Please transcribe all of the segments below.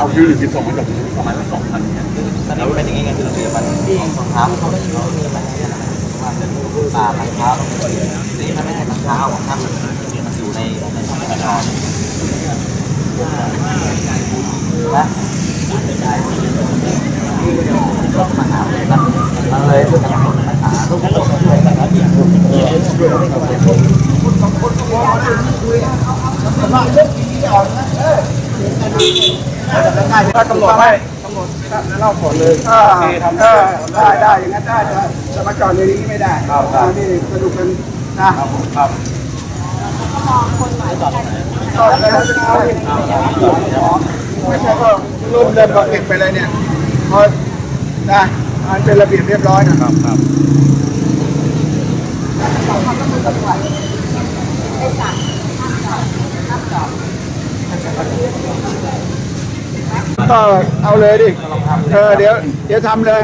เราไปต้องเอาคิวหรือสิบสองมาจากประมาณสองพันเนี่ยตอนนี้เป็นอย่างงี้ไงคือเราเสียมันที่รองเท้าเขาไม่เขามีมันเนี่ยนะมันเป็นปลาพันเท้าสีมันไม่ใช่พันเท้าของท่านมันอยู่ในในธรรมชาตินะมาหาเลยนะมันเลยพูดกันปัญหาลูกกระจกเลยกันนะเดี๋ยว ถ้ากำหนดให้กำหนดเล่าก่อนเลยถ้าทำได้ได้ได้อย่างนั้นได้ได้แต่มาจอดในนี้ไม่ได้ครับนี่สนุกกันนะครับครับก็แล้วไม่ใช่ก็ร่มเดินก่อนเก็บไปเลยเนี่ยพอนะมันเป็นระเบียบเรียบร้อยนะครับครับ ก็เอาเลยดิ เออเดี๋ยวเดี๋ยวทำเลย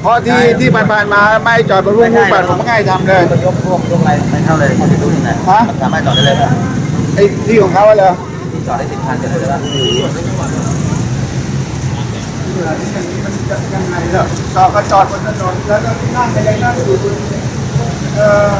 เพราะที่ที่ผ่านๆมาไม่จอดบนรุ่งรุ่งปัดผมก็ง่ายทำเลยยกพวกยกอะไรไม่เท่าเลยคนที่ดูยังไงฮะสามารถจอดได้เลยนะไอ้ที่ของเขาอะเหรอที่จอดได้สิบคันจะเลยว่ายังไงเหรอจอดก็จอดบนถนนแล้วก็นั่งไปเลยนั่งอยู่บนเออ